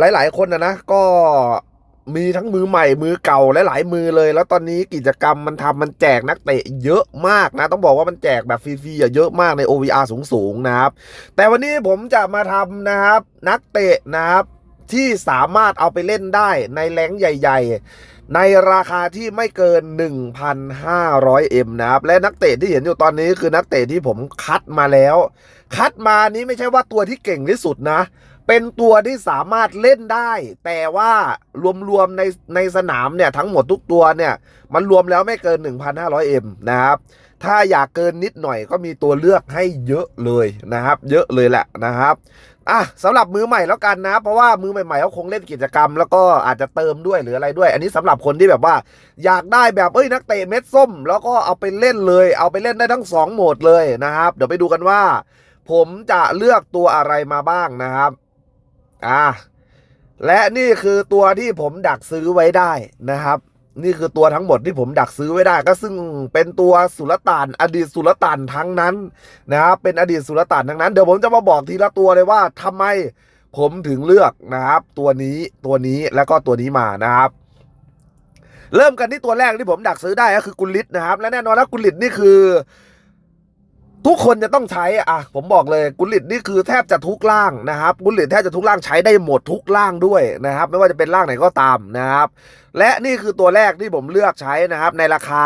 หลาย ๆ คนนะนะก็มีทั้งมือใหม่มือเก่าหลายๆมือเลย แล้วตอนนี้กิจกรรมมันทำมันแจกนักเตะเยอะมากนะ ต้องบอกว่ามันแจกแบบฟรีๆเยอะมากใน OVR สูงๆนะครับ แต่วันนี้ผมจะมาทำนะครับ นักเตะนะครับ ที่สามารถเอาไปเล่นได้ในแรงใหญ่ ๆ ในราคาที่ไม่เกิน 1,500M นะครับ และนักเตะที่เห็นอยู่ตอนนี้คือนักเตะที่ผมคัดมาแล้ว คัดมานี้ไม่ใช่ว่าตัวที่เก่งที่สุดนะ เป็นตัวที่สามารถเล่นได้ แต่ว่ารวมๆในในสนามเนี่ยทั้งหมดทุกตัวเนี่ย มันรวมแล้วไม่เกิน 1,500M นะครับ ถ้าอยากเกินนิดหน่อยก็มีตัวเลือกให้เยอะเลยนะครับ เยอะเลยแหละนะครับอะสำหรับมือใหม่แล้วกันนะ เพราะว่ามือใหม่ๆเขาคงเล่นกิจกรรม แล้วก็อาจจะเติมด้วยหรืออะไรด้วย อันนี้สำหรับคนที่แบบว่า อยากได้แบบเอ้ยนักเตะเม็ดส้ม แล้วก็เอาไปเล่นเลย เอาไปเล่นได้ทั้งสองโหมดเลยนะครับ เดี๋ยวไปดูกันว่า ผมจะเลือกตัวอะไรมาบ้างนะครับ อะและนี่คือตัวที่ผมดักซื้อไว้ได้นะครับ นี่คือตัวทั้งหมดที่ผมดักซื้อไว้ได้ ก็ซึ่งเป็นตัวสุลต่าน อดีตสุลต่านทั้งนั้นนะครับ เป็นอดีตสุลต่านทั้งนั้น เดี๋ยวผมจะมาบอกทีละตัวเลยว่าทำไมผมถึงเลือกนะครับ ตัวนี้ตัวนี้แล้วก็ตัวนี้มานะครับเริ่มกันที่ตัวแรกที่ผมดักซื้อได้ก็คือกุลิตนะครับ และแน่นอนแล้วกุลิตนี่คือ ทุกคนจะต้องใช้อะผมบอกเลยกุลิตนี่คือแทบจะทุกร่างนะครับกุลิตแทบจะทุกร่างใช้ได้หมดทุกร่างด้วยนะครับ ไม่ว่าจะเป็นร่างไหนก็ตามนะครับ และนี่คือตัวแรกที่ผมเลือกใช้นะครับ ในราคา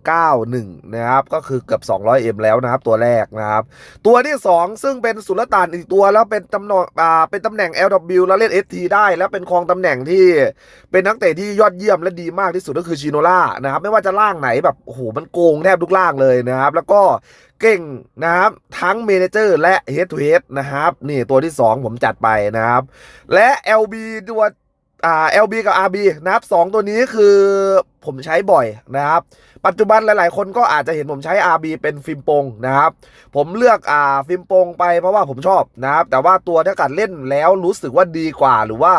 191 นะครับ ก็คือเกือบ 200M แล้วนะครับ ตัวแรกนะครับ ตัวที่ 2 ซึ่งเป็นสุลต่านอีกตัวแล้วเป็นตำแหน่งอ่าเป็นตำแหน่ง LW แล้วเล่น ST ได้ แล้วเป็นครองตำแหน่งที่เป็นนักเตะที่ยอดเยี่ยมและดีมากที่สุดก็คือชิโนล่านะครับไม่ว่าจะล่างไหนแบบโอ้โหมันโกงแทบทุกล่างเลยนะครับ แล้วก็ เก่งนะครับทั้งเมนเจอร์และ Head to Head นะครับนี่ตัวที่ 2 ผมจัดไปนะครับ และ LB ตัวอ่า LB กับ RB นะครับสองตัวนี้คือผมใช้บ่อยนะครับ ปัจจุบันหลาย ๆ คนก็อาจจะเห็นผมใช้ RB เป็นฟิล์มโปงนะครับ ผมเลือกอ่าฟิล์มโปงไปเพราะว่าผมชอบนะครับ แต่ว่าตัวถ้ากิดเล่นแล้วรู้สึกว่าดีกว่าหรือว่า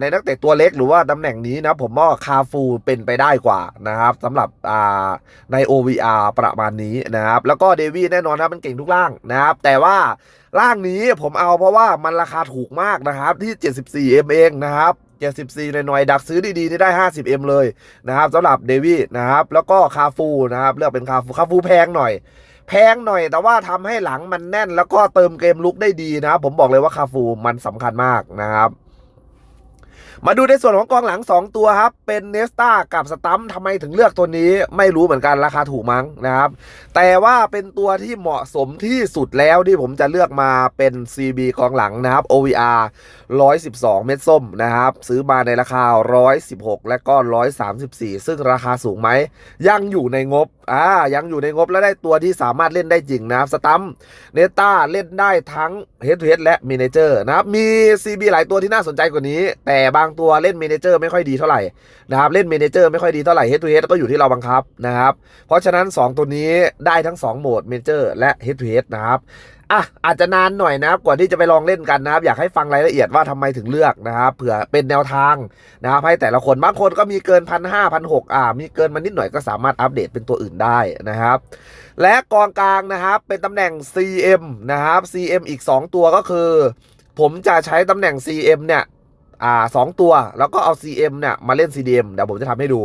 ในนักเตะตัวเล็กหรือว่าตำแหน่งนี้นะผมว่าคาฟูเป็นไปได้กว่านะครับสำหรับอ่าใน OVR ประมาณนี้นะครับ แล้วก็เดวี่แน่นอนนะมันเก่งทุกร่างนะครับ แต่ว่าร่างนี้ผมเอาเพราะว่ามันราคาถูกมากนะครับ ที่ 74M เองนะครับ74หน่อยๆดักซื้อดีๆนี่ได้ 50M เลยนะครับสำหรับเดวี่นะครับ แล้วก็คาฟูนะครับเลือกเป็นคาฟูคาฟูแพงหน่อยแพงหน่อยแต่ว่าทำให้หลังมันแน่นแล้วก็เติมเกมลุกได้ดีนะครับผมบอกเลยว่าคาฟูมันสำคัญมากนะครับ มาดูในส่วนของกองหลัง 2 ตัวครับ เป็นเนสตากับสตัมทำไมถึงเลือกตัวนี้ไม่รู้เหมือนกันราคาถูกมั้งนะครับ แต่ว่าเป็นตัวที่เหมาะสมที่สุดแล้วที่ผมจะเลือกมาเป็น CB กองหลังนะครับ OVR 112 เม็ดส้มนะครับ ซื้อมาในราคา 116 และก็ 134 ซึ่งราคาสูงไหมยังอยู่ในงบ อ่ายังอยู่ในงบและได้ตัวที่สามารถเล่นได้จริงนะครับสตัมเนต้าเล่นได้ทั้งเฮดทูเฮดและมีเจอร์นะครับมี CB หลายตัวที่น่าสนใจกว่านี้ แต่บางตัวเล่นมีเจอร์ไม่ค่อยดีเท่าไหร่นะครับเล่นมีเจอร์ไม่ค่อยดีเท่าไหร่เฮดทูเฮดก็อยู่ที่เราบังคับนะครับเพราะฉะนั้น 2 ตัวนี้ได้ทั้ง 2 โหมดมีเจอร์และเฮดทูเฮดนะครับ อะอาจจะนานหน่อยนะครับกว่าที่จะไปลองเล่นกันนะครับ อยากให้ฟังรายละเอียดว่าทำไมถึงเลือกนะครับเผื่อเป็นแนวทางนะครับให้แต่ละคนบางคนก็มีเกินพันห้าพันหกอ่ามีเกินมานิดหน่อยก็สามารถอัปเดตเป็นตัวอื่นได้นะครับ และกองกลางนะครับเป็นตำแหน่ง CM นะครับ CM อีก 2 ตัวก็คือ ผมจะใช้ตำแหน่ง CM เนี่ย อ่าสองตัว แล้วก็เอา CM เนี่ยมาเล่น CDM เดี๋ยวผมจะทำให้ดู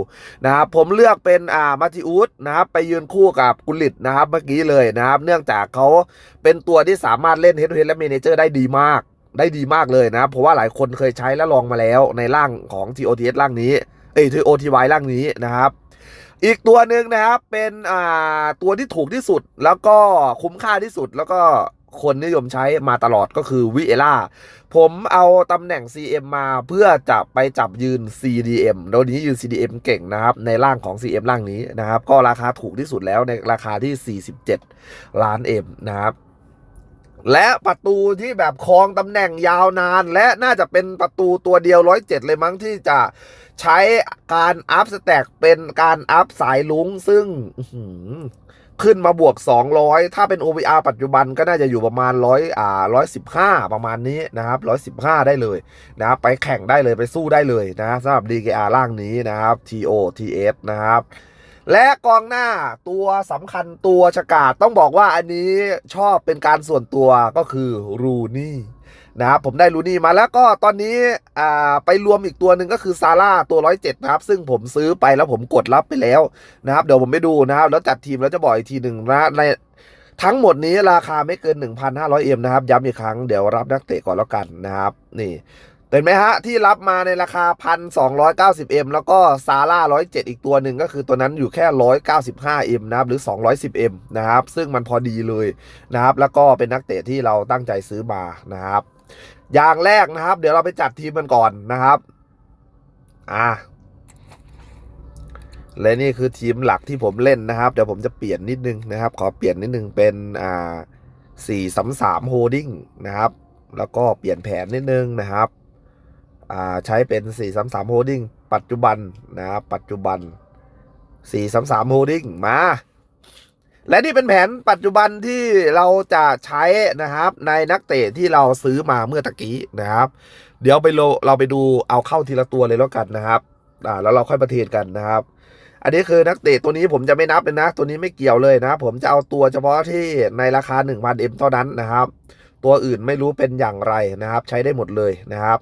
นะครับผมเลือกเป็นอ่ามาติอุสนะครับไปยืนคู่กับกุลิตนะครับเมื่อกี้เลยนะครับ เนื่องจากเขาเป็นตัวที่สามารถเล่น Head to Head และ Manager ได้ดีมากได้ดีมากเลยนะเพราะว่าหลายคนเคยใช้และลองมาแล้วในร่างของ TOTS ร่างนี้เอ้ย TOTY ร่างนี้นะครับอีกตัวหนึ่งนะครับเป็นอ่าตัวที่ถูกที่สุดแล้วก็คุ้มค่าที่สุดแล้วก็ คนนิยมใช้มาตลอดก็คือวิเอล่าผมเอาตำแหน่ง CM มาเพื่อจะไปจับยืน CDM โดยนี้ยืน CDM เก่งนะครับ ในร่างของ CM ร่างนี้นะครับ ก็ราคาถูกที่สุดแล้วในราคาที่ 47 ล้าน M นะครับและประตูที่แบบครองตำแหน่งยาวนาน และน่าจะเป็นประตูตัวเดียว107เลยมั้งที่จะใช้การอัพสแต็กเป็นการอัพสายลุงซึ่ง ขึ้นมาบวก 200 ถ้าเป็น OVR ปัจจุบันก็น่าจะอยู่ประมาณ100อ่า115 ประมาณนี้นะครับ115 ได้เลยนะครับไปแข่งได้เลยไปสู้ได้เลยนะสำหรับ DKR ร่างนี้นะครับ TOTS นะครับและกองหน้าตัวสำคัญตัวฉกาดต้องบอกว่าอันนี้ชอบเป็นการส่วนตัวก็คือรูนี่ นะครับผมได้ลูนี่มาแล้วก็ตอนนี้อ่าไปรวมอีกตัวหนึ่งก็คือซาร่าตัวร้อยเจ็ดนะครับ ซึ่งผมซื้อไปแล้วผมกดรับไปแล้วนะครับ เดี๋ยวผมไปดูนะครับ แล้วจัดทีมแล้วจะบอกอีกทีหนึ่งนะในทั้งหมดนี้ราคาไม่เกิน 1,500เอ็มนะครับ ย้ำอีกครั้งเดี๋ยวรับนักเตะก่อนแล้วกันนะครับ นี่เห็นไหมฮะ ที่รับมาในราคา 1,290เอ็มแล้วก็ซาร่า107 อีกตัวหนึ่งก็คือตัวนั้นอยู่แค่ 195เอ็มนะครับ หรือ 210เอ็มนะครับ ซึ่งมันพอดีเลยนะครับ แล้วก็เป็นนักเตะที่เราตั้งใจซื้อมานะครับ อย่างแรกนะครับ เดี๋ยวเราไปจัดทีมกันก่อนนะครับ อ่าและนี่คือทีมหลักที่ผมเล่นนะครับ เดี๋ยวผมจะเปลี่ยนนิดนึงนะครับ ขอเปลี่ยนนิดนึงเป็นอ่าสี่สามสามโฮดิ้งนะครับ แล้วก็เปลี่ยนแผนนิดนึงนะครับอ่าใช้เป็นสี่สามสามโฮดิ้งปัจจุบันนะครับปัจจุบันสี่สามสามโฮดิ้งมา และนี่เป็นแผนปัจจุบันที่เราจะใช้นะครับ ในนักเตะที่เราซื้อมาเมื่อตะกี้นะครับ เดี๋ยวไปเราไปดูเอาเข้าทีละตัวเลยแล้วกันนะครับอ่าแล้วเราค่อยประเทศกันนะครับ อันนี้คือนักเตะตัวนี้ผมจะไม่นับเลยนะ ตัวนี้ไม่เกี่ยวเลยนะ ผมจะเอาตัวเฉพาะที่ในราคา1,000เอ็มเท่านั้นนะครับ ตัวอื่นไม่รู้เป็นอย่างไรนะครับ ใช้ได้หมดเลยนะครับ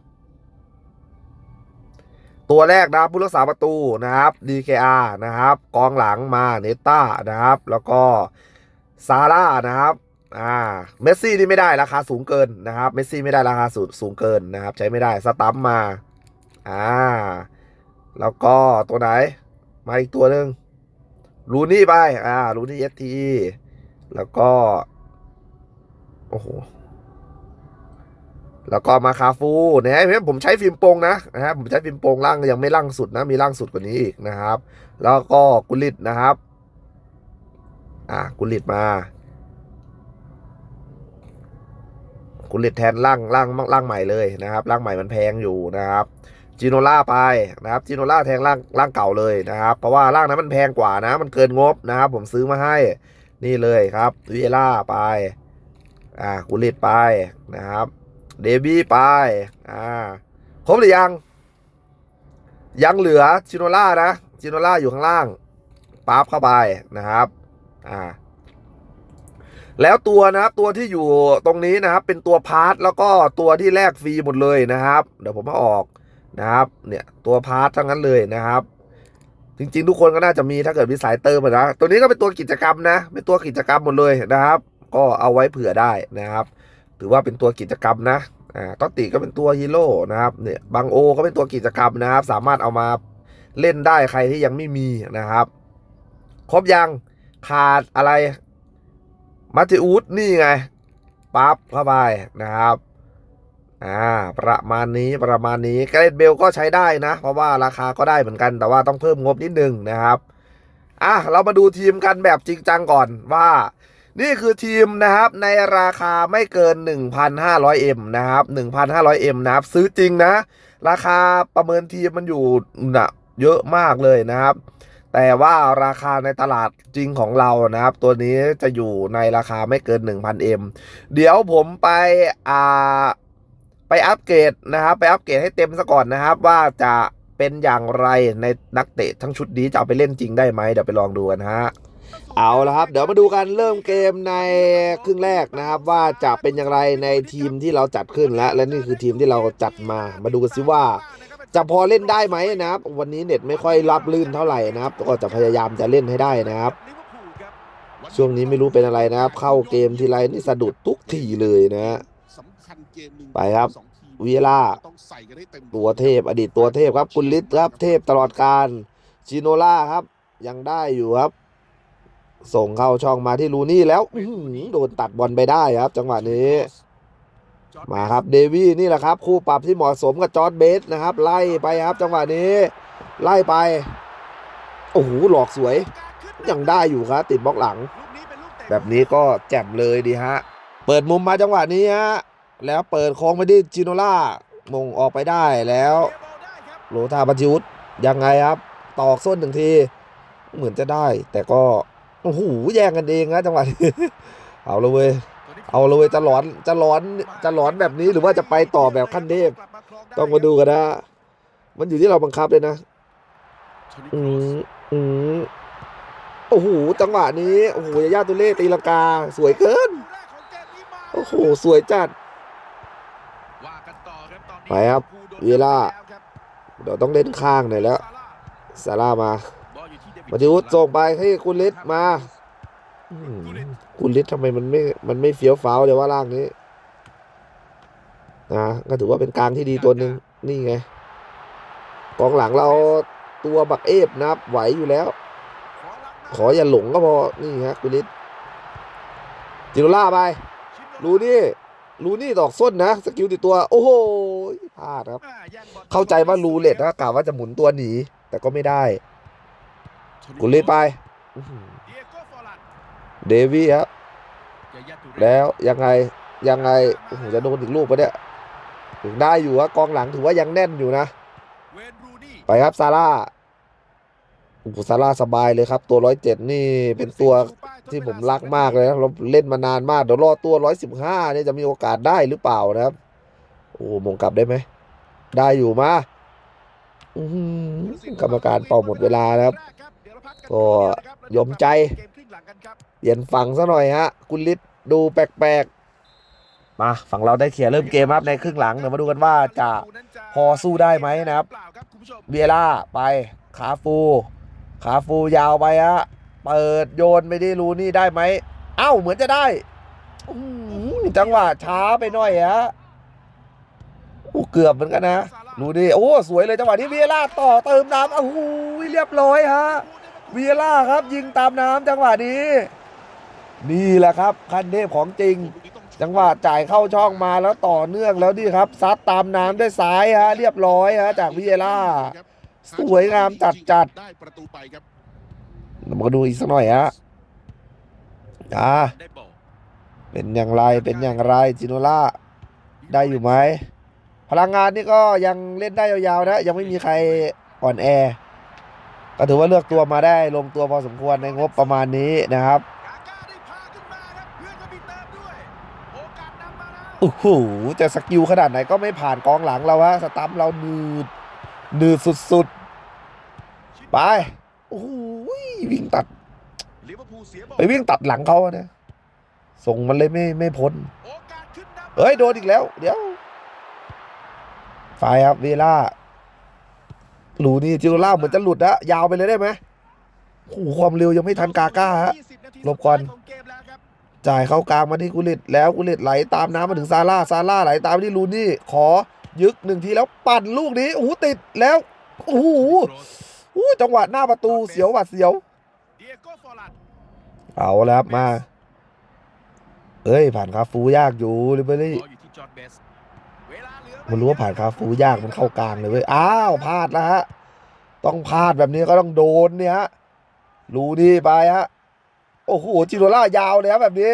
ตัวแรกนะผู้รักษาประตูนะครับ DKR นะครับ กองหลังมาเนต้านะครับ แล้วก็ซาร่านะครับอ่าเมสซี่นี่ไม่ได้ราคาสูงเกินนะครับเมสซี่ไม่ได้ราคาสูงสูงเกินนะครับ ใช้ไม่ได้สตัมมาอ่าแล้วก็ตัวไหน มาอีกตัวหนึ่งลูนี่ไปอ่าลูนี่เอสทีแล้วก็ โอ้โห แล้วก็มาคาฟูนะฮะผมใช้ฟิล์มโปรงนะนะฮะผมใช้ฟิล์มโปรงล่างยังไม่ล่างสุดนะ มีล่างสุดกว่านี้อีกนะครับ แล้วก็กุลิตนะครับ อ่ากุลิตมา กุลิตแทนล่างล่างล่างใหม่เลยนะครับล่างใหม่มันแพงอยู่นะครับจีโนล่าไปนะครับจีโนล่าแทนล่างล่างเก่าเลยนะครับ เพราะว่าล่างนั้นมันแพงกว่านะ มันเกินงบนะครับ ผมซื้อมาให้นี่เลยครับวิเอล่าไป อ่ากุลิตไปนะครับ เดบี้ไป อ่า ครบหรือยัง ยังเหลือจิโนล่านะจิโนล่าอยู่ข้างล่างปั๊บเข้าไปนะครับ อ่า แล้วตัวนะครับตัวที่อยู่ตรงนี้นะครับ เป็นตัวพาร์ทแล้วก็ตัวที่แลกฟรีหมดเลยนะครับ เดี๋ยวผมมาออกนะครับ เนี่ยตัวพาร์ททั้งนั้นเลยนะครับจริงๆ ทุกคนก็น่าจะมีถ้าเกิดมีสายเติมนะ ตัวนี้ก็เป็นตัวกิจกรรมนะ เป็นตัวกิจกรรมหมดเลยนะครับ ก็เอาไว้เผื่อได้นะครับ ถือว่าเป็นตัวกิจกรรมนะอ่าตอตติก็เป็นตัวฮีโร่นะครับเนี่ยบางโอก็เป็นตัวกิจกรรมนะครับ สามารถเอามาเล่นได้ใครที่ยังไม่มีนะครับ ครบยังขาดอะไรมาติอูดนี่ไงปั๊บเข้าไปนะครับอ่าประมาณนี้ประมาณนี้เกเรดเบลก็ใช้ได้นะ เพราะว่าราคาก็ได้เหมือนกัน แต่ว่าต้องเพิ่มงบนิดนึงนะครับอะเรามาดูทีมกันแบบจริงจังก่อนว่า นี่คือทีมนะครับในราคาไม่เกิน 1,500M นะครับ 1,500M นะครับ ซื้อจริงนะ ราคาประเมินทีมมันอยู่นะเยอะมากเลยนะครับ แต่ว่าราคาในตลาดจริงของเรานะครับ ตัวนี้จะอยู่ในราคาไม่เกิน 1,000M เดี๋ยวผมไปอ่าไปอัปเกรดนะครับ ไปอัปเกรดให้เต็มซะก่อนนะครับ ว่าจะเป็นอย่างไรในนักเตะทั้งชุดนี้จะเอาไปเล่นจริงได้ไหมเดี๋ยวไปลองดูกันฮะ เอาละครับ เดี๋ยวมาดูกันเริ่มเกมในครึ่งแรกนะครับ ว่าจะเป็นอย่างไรในทีมที่เราจัดขึ้นแล้วและนี่คือทีมที่เราจัดมามาดูกันซิว่า จะพอเล่นได้ไหมนะครับ วันนี้เน็ตไม่ค่อยรับลื่นเท่าไหร่นะครับ ก็จะพยายามจะเล่นให้ได้นะครับ ช่วงนี้ไม่รู้เป็นอะไรนะครับ เข้าเกมทีไรนี่สะดุดทุกทีเลยนะฮะไปครับวีล่าต้องใส่กันให้เต็มตัวเทพอดีตตัวเทพครับคุณลิศครับ เทพตลอดการชิโนล่าครับ ยังได้อยู่ครับ ส่งเข้าช่องมาที่ลูนี่แล้วโดนตัดบอลไปได้ครับ จังหวะนี้ มาครับเดวี่นี่แหละครับ คู่ปรับที่เหมาะสมกับจอร์ดเบสนะครับ ไล่ไปครับ จังหวะนี้ ไล่ไปโอ้โหหลอกสวย ยังได้อยู่ครับ ติดบล็อกหลัง แบบนี้ก็แจ่มเลยดีฮะ เปิดมุมมาจังหวะนี้ฮะแล้วเปิดโค้งไปที่จิโนล่ามงออกไปได้แล้วโลทาบัจิวุฒยังไงครับ ตอกส้นหนึ่งที เหมือนจะได้ แต่ก็ โอ้โหแย่งกันเองนะจังหวะนี้เอาเลยเว้ยเอาเลยเว้ยจะหลอนจะหลอนจะหลอนแบบนี้หรือว่าจะไปต่อแบบขั้นเทพต้องมาดูกันนะ มันอยู่ที่เราบังคับเลยนะอืมอืมโอ้โหจังหวะนี้โอ้โหยาย่าตุเล่ตีลังกา สวยเกินโอ้โหสวยจัดไปครับเวลาเดี๋ยวต้องเล่นข้างหน่อยแล้วซาร่ามา มาดิวุฒส่งไปให้คุณลิศมาคุณลิศทำไมมันไม่มันไม่เฟี้ยวฟ้าวเลยว่าล่างนี้นะก็ถือว่าเป็นกลางที่ดีตัวหนึ่งนี่ไงกองหลังเราตัวบักเอฟนะครับ ไหวอยู่แล้ว ขออย่าหลงก็พอ นี่ฮะคุณลิศจิโรล่าไปรูนี่รูนี่ดอกส้นนะ สกิลติดตัว โอ้โหพลาดครับ เข้าใจว่ารูเล็ตนะกะว่าจะหมุนตัวหนี แต่ก็ไม่ได้ กุลิศไปอื้อหือเดวี่ครับแล้วยังไงยังไงโอ้โหจะโดนอีกลูกปะเนี่ยถึงได้อยู่ว่ากองหลังถือว่ายังแน่นอยู่นะ ไปครับซาร่าโอ้โหซาร่าสบายเลยครับ ตัวร้อยเจ็ดนี่เป็นตัวที่ผมรักมากเลยนะเราเล่นมานานมากเดี๋ยวรอตัวร้อยสิบห้าเนี่ยจะมีโอกาสได้หรือเปล่านะครับ โอ้มงกลับได้ไหมได้อยู่มาอื้อหือกรรมการเป่าหมดเวลานะครับ ก็ยอมใจ เปลี่ยนฝั่งซะหน่อยฮะ คุณฤทธิ์ดูแปลกๆ มาฝั่งเราได้เขียร์เริ่มเกมครับในครึ่งหลังเดี๋ยวมาดูกันว่าจะพอสู้ได้ไหมนะครับเบียร่าไปขาฟู ขาฟูยาวไปฮะเปิดโยนไปที่รูนี่ได้ไหมเอ้าเหมือนจะได้จังหวะช้าไปหน่อยฮะโอ้เกือบเหมือนกันนะดูดิโอ้สวยเลยจังหวะนี้เวียร่าต่อเติมน้ำโอ้โหเรียบร้อยฮะ เวียร่าครับยิงตามน้ำจังหวะนี้ นี่แหละครับคันเทพของจริง จังหวะจ่ายเข้าช่องมาแล้วต่อเนื่องแล้วนี่ครับซัดตามน้ำด้วยซ้ายฮะเรียบร้อยฮะจากวิเอล่า สวยงามจัดจัดได้ประตูไปครับมาดูอีกสักหน่อยฮะอ่าเป็นอย่างไรเป็นอย่างไรจิโนล่าได้อยู่ไหมพลังงานนี่ก็ยังเล่นได้ยาวๆนะ ยังไม่มีใครอ่อนแอ ก็ถือว่าเลือกตัวมาได้ลงตัวพอสมควรในงบประมาณนี้นะครับโอ้โหแต่สกิลขนาดไหนก็ไม่ผ่านกองหลังเราฮะสตัมเราหนืดหนืดสุดๆ ไป โอ้โหวิ่งตัด ไปวิ่งตัดหลังเขาเนี่ยส่งมันเลยไม่ไม่พ้น เฮ้ย โดนอีกแล้ว เดี๋ยว ไฟครับเวล่า หลูนี่จิโรล่าเหมือนจะหลุดนะยาวไปเลยได้ไหมโอ้โหความเร็วยังไม่ทันกาก้าฮะหลบก่อนจ่ายเข้ากลางมาที่กุลิตแล้วกุลิตไหลตามน้ำมาถึงซาร่าซาร่าไหลตามที่ลูนี่ขอยึกหนึ่งทีแล้วปั่นลูกนี้โอ้โหติดแล้วโอ้โหจังหวะหน้าประตูเสียวหวัดเสียวเอาแล้วครับมา เอ้ยผ่านคาฟูยากอยู่ลิเบอรี่ มันรู้ว่าผ่านคาฟูยากมันเข้ากลางเลยเว้ย อ้าวพลาดแล้วฮะ ต้องพลาดแบบนี้ก็ต้องโดนเนี่ยฮะรู้นี่ไปฮะ โอ้โหจิโรล่ายาวเลยครับแบบนี้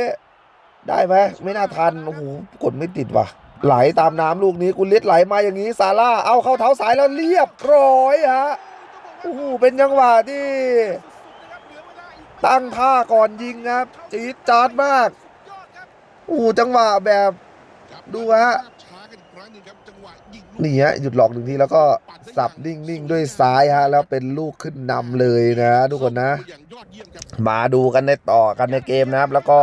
ได้ไหมไม่น่าทัน โอ้โหกดไม่ติดว่ะ ไหลตามน้ำลูกนี้กุลิศไหลมาอย่างนี้ซาร่าเอาเข้าเท้าสายแล้วเรียบร้อยฮะ โอ้โหเป็นจังหวะที่ ตั้งท่าก่อนยิงครับจี๊ดจ๊าดมากโอ้โหจังหวะแบบดูฮะ นี่ฮะหยุดหลอกหนึ่งทีแล้วก็สับนิ่งๆด้วยซ้ายฮะแล้วเป็นลูกขึ้นนำเลยนะทุกคนนะมครับมาดูกันในต่อกันในเกมนะครับ แล้วก็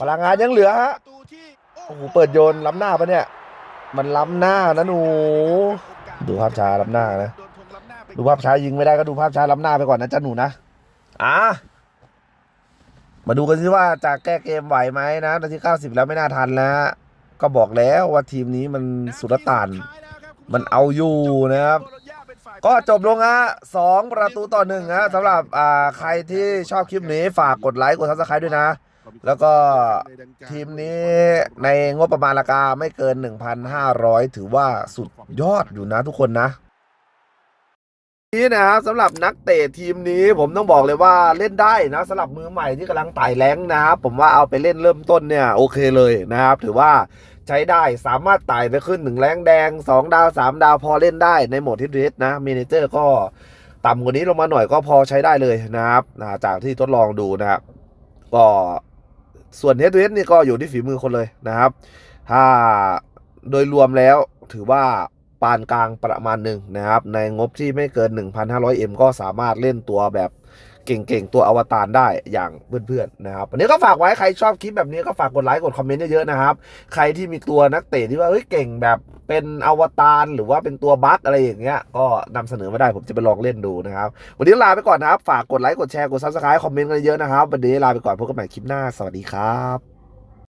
พลังงานยังเหลือฮะโอ้โหเปิดโยนล้ำหน้าปะเนี่ย มันล้ำหน้านะหนู ดูภาพช้าล้ำหน้านะดูภาพช้ายิงไม่ได้ก็ดูภาพช้าล้ำหน้าไปก่อนนะจ้าหนูนะอะมาดูกันสิว่าจะแก้เกมไหวไหมนะนาทีเก้าสิบแล้วไม่น่าทันแล้ว ก็บอกแล้วว่าทีมนี้มันสุลต่าน มันเอาอยู่นะครับ ก็จบลงฮะสองประตูต่อหนึ่งฮะสำหรับอ่าใครที่ชอบคลิปนี้ฝากกดไลค์กดซับสไครต์ด้วยนะ แล้วก็ทีมนี้ในงบประมาณราคาไม่เกิน 1,500 ถือว่าสุดยอดอยู่นะทุกคนนะ นี้นะครับสำหรับนักเตะทีมนี้ผมต้องบอกเลยว่าเล่นได้นะสำหรับมือใหม่ที่กำลังไต่แรงนะครับผมว่าเอาไปเล่นเริ่มต้นเนี่ยโอเคเลยนะครับ ถือว่าใช้ได้สามารถไต่ไปขึ้นหนึ่งแรงแดง 2 ดาว 3 ดาวพอเล่นได้ในโหมดทิดเรสนะเมเนเจอร์ก็ต่ำกว่านี้ลงมาหน่อยก็พอใช้ได้เลยนะครับจากที่ทดลองดูนะครับก็ส่วนเฮดเรสนี่ก็อยู่ที่ฝีมือคนเลยนะครับ ถ้าโดยรวมแล้วถือว่า ปานกลางประมาณหนึ่งนะครับ ในงบที่ไม่เกิน 1,500M ก็สามารถเล่นตัวแบบเก่งๆ ตัวอวตารได้อย่างเพื่อนๆนะครับวันนี้ก็ฝากไว้ใครชอบคลิปแบบนี้ก็ฝากกดไลค์กดคอมเมนต์เยอะๆนะครับ ใครที่มีตัวนักเตะที่ว่าเฮ้ยเก่งแบบเป็นอวตารหรือว่าเป็นตัวบั๊กอะไรอย่างเงี้ยก็นำเสนอมาได้ผมจะไปลองเล่นดูนะครับ วันนี้ลาไปก่อนนะครับ ฝากกดไลค์กดแชร์กดซับสไครต์คอมเมนต์กันเยอะนะครับ วันนี้ลาไปก่อนพบกันใหม่คลิปหน้าสวัสดีครับ